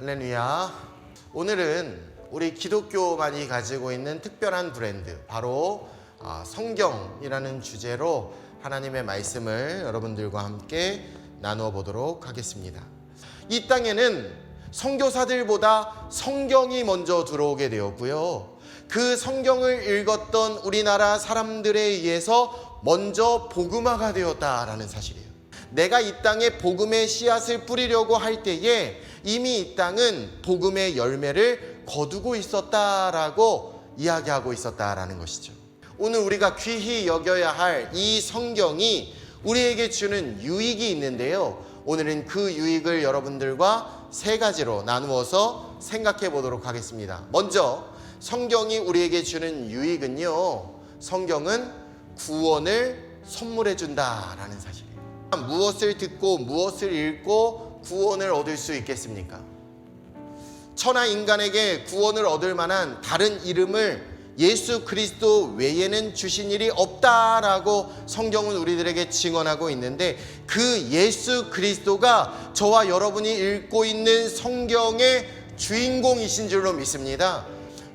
할렐루야. 오늘은 우리 기독교만이 가지고 있는 특별한 브랜드, 바로 아, 성경이라는 주제로 하나님의 말씀을 여러분들과 함께 나누어 보도록 하겠습니다. 이 땅에는 선교사들보다 성경이 먼저 들어오게 되었고요. 그 성경을 읽었던 우리나라 사람들에 의해서 먼저 복음화가 되었다라는 사실이에요. 내가 이 땅에 복음의 씨앗을 뿌리려고 할 때에 이미 이 땅은 복음의 열매를 거두고 있었다라고 이야기하고 있었다라는 것이죠. 오늘 우리가 귀히 여겨야 할 이 성경이 우리에게 주는 유익이 있는데요. 오늘은 그 유익을 여러분들과 세 가지로 나누어서 생각해 보도록 하겠습니다. 먼저 성경이 우리에게 주는 유익은요. 성경은 구원을 선물해 준다라는 사실이에요. 무엇을 듣고 무엇을 읽고 구원을 얻을 수 있겠습니까? 천하 인간에게 구원을 얻을 만한 다른 이름을 예수 그리스도 외에는 주신 일이 없다라고 성경은 우리들에게 증언하고 있는데 그 예수 그리스도가 저와 여러분이 읽고 있는 성경의 주인공이신 줄로 믿습니다.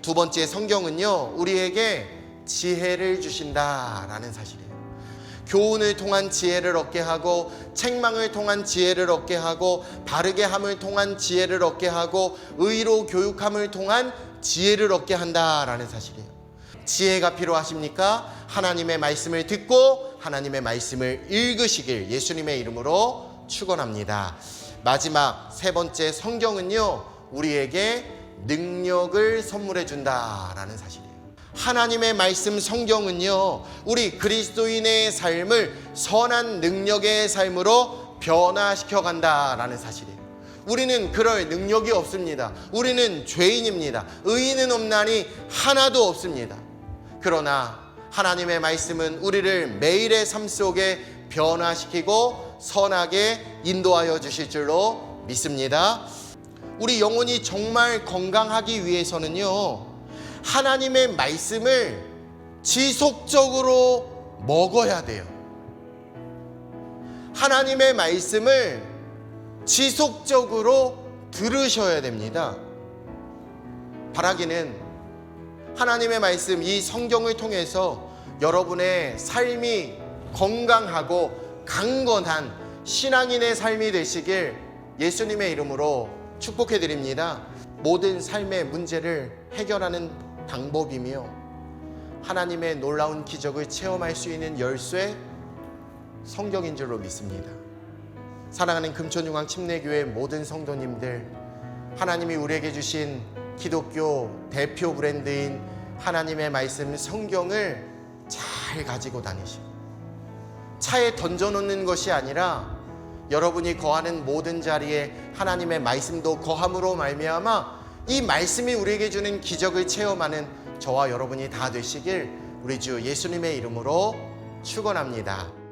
두 번째 성경은요, 우리에게 지혜를 주신다라는 사실이에요. 교훈을 통한 지혜를 얻게 하고 책망을 통한 지혜를 얻게 하고 바르게 함을 통한 지혜를 얻게 하고 의로 교육함을 통한 지혜를 얻게 한다라는 사실이에요. 지혜가 필요하십니까? 하나님의 말씀을 듣고 하나님의 말씀을 읽으시길 예수님의 이름으로 축원합니다. 마지막 세 번째 성경은요. 우리에게 능력을 선물해 준다라는 사실이에요. 하나님의 말씀 성경은요, 우리 그리스도인의 삶을 선한 능력의 삶으로 변화시켜 간다라는 사실이에요. 우리는 그럴 능력이 없습니다. 우리는 죄인입니다. 의인은 없나니 하나도 없습니다. 그러나 하나님의 말씀은 우리를 매일의 삶 속에 변화시키고 선하게 인도하여 주실 줄로 믿습니다. 우리 영혼이 정말 건강하기 위해서는요, 하나님의 말씀을 지속적으로 먹어야 돼요. 하나님의 말씀을 지속적으로 들으셔야 됩니다. 바라기는 하나님의 말씀, 이 성경을 통해서 여러분의 삶이 건강하고 강건한 신앙인의 삶이 되시길 예수님의 이름으로 축복해 드립니다. 모든 삶의 문제를 해결하는 방법이며 하나님의 놀라운 기적을 체험할 수 있는 열쇠 성경인 줄로 믿습니다. 사랑하는 금천중앙 침례교회 모든 성도님들 하나님이 우리에게 주신 기독교 대표 브랜드인 하나님의 말씀 성경을 잘 가지고 다니시고 차에 던져놓는 것이 아니라 여러분이 거하는 모든 자리에 하나님의 말씀도 거함으로 말미암아 이 말씀이 우리에게 주는 기적을 체험하는 저와 여러분이 다 되시길 우리 주 예수님의 이름으로 축원합니다.